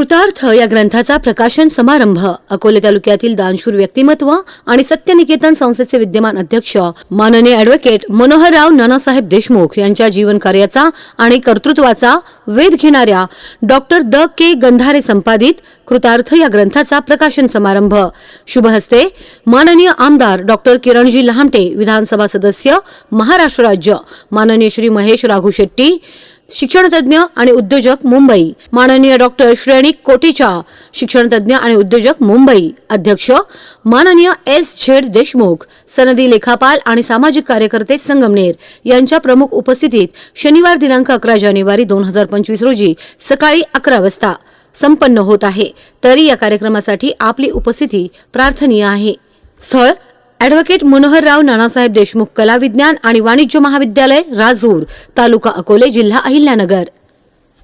कृतार्थ या ग्रंथाचा प्रकाशन समारंभ अकोले तालुक्यातील दानशूर व्यक्तिमत्व आणि सत्यनिकेतन संस्थेचे विद्यमान अध्यक्ष माननीय ऍडव्होकेट मनोहरराव नानासाहेब देशमुख यांच्या जीवन कार्याचा आणि कर्तृत्वाचा वेध घेणाऱ्या डॉक्टर द. के. गंधारे संपादित कृतार्थ या ग्रंथाचा प्रकाशन समारंभ. शुभहस्ते माननीय आमदार डॉक्टर किरणजी लहामटे विधानसभा सदस्य महाराष्ट्र राज्य माननीय श्री महेश राघू शेट्टी शिक्षणतज्ञ आणि उद्योजक मुंबई. माननीय डॉक्टर श्रेणी कोटीचा शिक्षणतज्ञ आणि उद्योजक मुंबई. अध्यक्ष माननीय एस झेड देशमुख सनदी लेखापाल आणि सामाजिक कार्यकर्ते संगमनेर यांच्या प्रमुख उपस्थितीत शनिवार दिनांक अकरा जानेवारी दोन हजार पंचवीस रोजी सकाळी अकरा वाजता संपन्न होत आहे. तरी या कार्यक्रमासाठी आपली उपस्थिती प्रार्थनीय आहे. स्थळ ॲडव्होकेट मनोहरराव नानासाहेब देशमुख कला विज्ञान आणि वाणिज्य महाविद्यालय राजूर तालुका अकोले जिल्हा अहिल्यानगर.